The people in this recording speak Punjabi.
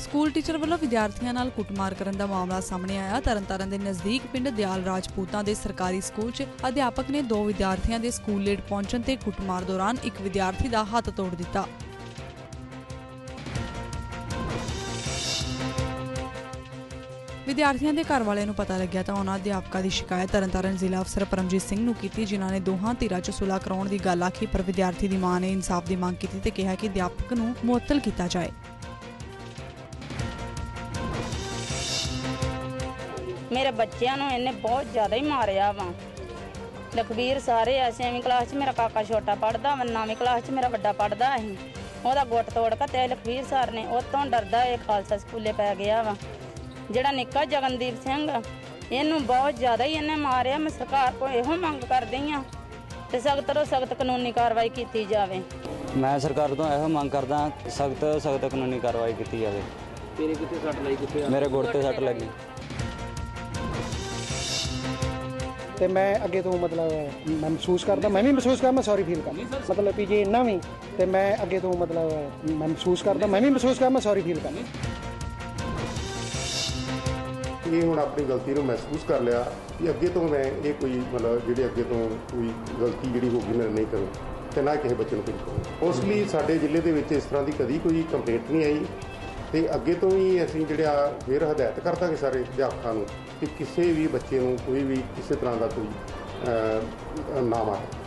ਸਕੂਲ ਟੀਚਰ ਵੱਲੋਂ ਵਿਦਿਆਰਥੀਆਂ ਨਾਲ ਕੁੱਟਮਾਰ ਕਰਨ ਦਾ ਮਾਮਲਾ ਸਾਹਮਣੇ ਆਇਆ। ਤਰਨਤਾਰਨ ਦੇ ਨਜ਼ਦੀਕ ਪਿੰਡ ਦਿਆਲ ਰਾਜਪੂਤਾਂ ਦੇ ਸਰਕਾਰੀ ਸਕੂਲ 'ਚ ਅਧਿਆਪਕ ਨੇ ਦੋ ਵਿਦਿਆਰਥੀਆਂ ਦੇ ਸਕੂਲ ਲੇਟ ਪਹੁੰਚਣ ਤੇ ਕੁੱਟਮਾਰ ਦੌਰਾਨ ਇੱਕ ਵਿਦਿਆਰਥੀ ਦਾ ਹੱਥ ਤੋੜ ਦਿੱਤਾ। ਵਿਦਿਆਰਥੀਆਂ ਦੇ ਘਰ ਵਾਲਿਆਂ ਨੂੰ ਪਤਾ ਲੱਗਿਆ ਤਾਂ ਉਹਨਾਂ ਅਧਿਆਪਕਾਂ ਦੀ ਸ਼ਿਕਾਇਤ ਤਰਨਤਾਰਨ ਜ਼ਿਲ੍ਹਾ ਅਫਸਰ ਪਰਮਜੀਤ ਸਿੰਘ ਨੂੰ ਕੀਤੀ, ਜਿਨ੍ਹਾਂ ਨੇ ਦੋਹਾਂ ਧਿਰਾਂ 'ਚ ਸੁਲ੍ਹਾ ਕਰਾਉਣ ਦੀ ਗੱਲ ਆਖੀ, ਪਰ ਵਿਦਿਆਰਥੀ ਦੀ ਮਾਂ ਨੇ ਇਨਸਾਫ ਦੀ ਮੰਗ ਕੀਤੀ ਤੇ ਕਿਹਾ ਕਿ ਅਧਿਆਪਕ ਨੂੰ ਮੁਅੱਤਲ ਕੀਤਾ ਜਾਏ। ਮੇਰੇ ਬੱਚਿਆਂ ਨੂੰ ਇਹਨੇ ਬਹੁਤ ਜ਼ਿਆਦਾ ਹੀ ਮਾਰਿਆ ਵਾ। ਲਖਬੀਰ ਸਾਰੇ ਐ ਛੇਵੀਂ ਕਲਾਸ 'ਚ ਮੇਰਾ ਕਾਕਾ ਛੋਟਾ ਪੜਦਾ ਵਾ ਨੌਵੀਂ ਕਲਾਸ 'ਚ ਮੇਰਾ ਵੱਡਾ ਪੜਦਾ ਸੀ। ਉਹਦਾ ਗੁੱਟ ਤੋੜ ਕੇ ਤੇ ਲਖਬੀਰ ਸਰ ਨੇ ਉਹ ਤੋਂ ਡਰਦਾ ਇਹ ਖਾਲਸਾ ਸਕੂਲੇ ਪੈ ਗਿਆ ਵਾ। ਜਿਹੜਾ ਨਿੱਕਾ ਜਗਨਦੀਪ ਸਿੰਘ ਇਹਨੂੰ ਬਹੁਤ ਜ਼ਿਆਦਾ ਹੀ ਇਹਨੇ ਮਾਰਿਆ। ਮੈਂ ਸਰਕਾਰ ਕੋਲ ਇਹੋ ਮੰਗ ਕਰਦੀ ਆ ਤੇ ਸਖਤ ਤੋਂ ਸਖਤ ਕਾਨੂੰਨੀ ਕਾਰਵਾਈ ਕੀਤੀ ਜਾਵੇ। ਮੈਂ ਸਰਕਾਰ ਤੋਂ ਇਹੋ ਮੰਗ ਕਰਦਾ ਸਖਤ ਸਖਤ ਕਾਨੂੰਨੀ ਕਾਰਵਾਈ ਕੀਤੀ ਜਾਵੇ। ਤੇਰੇ ਕਿੱਥੇ ਸੱਟ ਲਾਈ ਕਿੱਥੇ ਮੇਰੇ ਗੁੱਟ ਤੇ ਸੱਟ ਲੱਗੀ। ਤੇ ਮੈਂ ਅੱਗੇ ਤੋਂ ਮਤਲਬ ਮੈਂ ਮਹਿਸੂਸ ਕਰਦਾ, ਮੈਂ ਵੀ ਮਹਿਸੂਸ ਕਰਦਾ, ਮੈਂ ਸੌਰੀ ਫੀਲ ਕਰਦਾ। ਮਤਲਬ ਵੀ ਜੇ ਇੰਨਾ ਵੀ, ਤੇ ਮੈਂ ਅੱਗੇ ਤੋਂ ਮਤਲਬ ਮੈਂ ਮਹਿਸੂਸ ਕਰਦਾ, ਮੈਂ ਵੀ ਮਹਿਸੂਸ ਕਰਦਾ, ਮੈਂ ਸੌਰੀ ਫੀਲ ਕਰਦਾ। ਇਹ ਹੁਣ ਆਪਣੀ ਗਲਤੀ ਨੂੰ ਮਹਿਸੂਸ ਕਰ ਲਿਆ ਕਿ ਅੱਗੇ ਤੋਂ ਮੈਂ ਇਹ ਕੋਈ ਮਤਲਬ ਜਿਹੜੇ ਅੱਗੇ ਤੋਂ ਕੋਈ ਗਲਤੀ ਜਿਹੜੀ ਹੋ ਗਈ ਮੈਂ ਨਹੀਂ ਕਰੂੰ ਤੇ ਨਾ ਕਿਸੇ ਬੱਚੇ ਨੂੰ ਕੋਈ ਕਰੂੰ ਉਸ ਲਈ ਸਾਡੇ ਜ਼ਿਲ੍ਹੇ ਦੇ ਵਿੱਚ ਇਸ ਤਰ੍ਹਾਂ ਦੀ ਕਦੀ ਕੋਈ ਕੰਪਲੇਂਟ ਨਹੀਂ ਆਈ। ਤੇ ਅੱਗੇ ਤੋਂ ਵੀ ਅਸੀਂ ਜਿਹੜਾ ਫਿਰ ਹਦਾਇਤ ਕਰ ਦਾਂਗੇ ਸਾਰੇ ਅਧਿਆਪਕਾਂ ਨੂੰ ਕਿ ਕਿਸੇ ਵੀ ਬੱਚੇ ਨੂੰ ਕੋਈ ਵੀ ਕਿਸੇ ਤਰ੍ਹਾਂ ਦਾ ਕੋਈ ਅਹ, ਨਾ ਮਾਰੇ।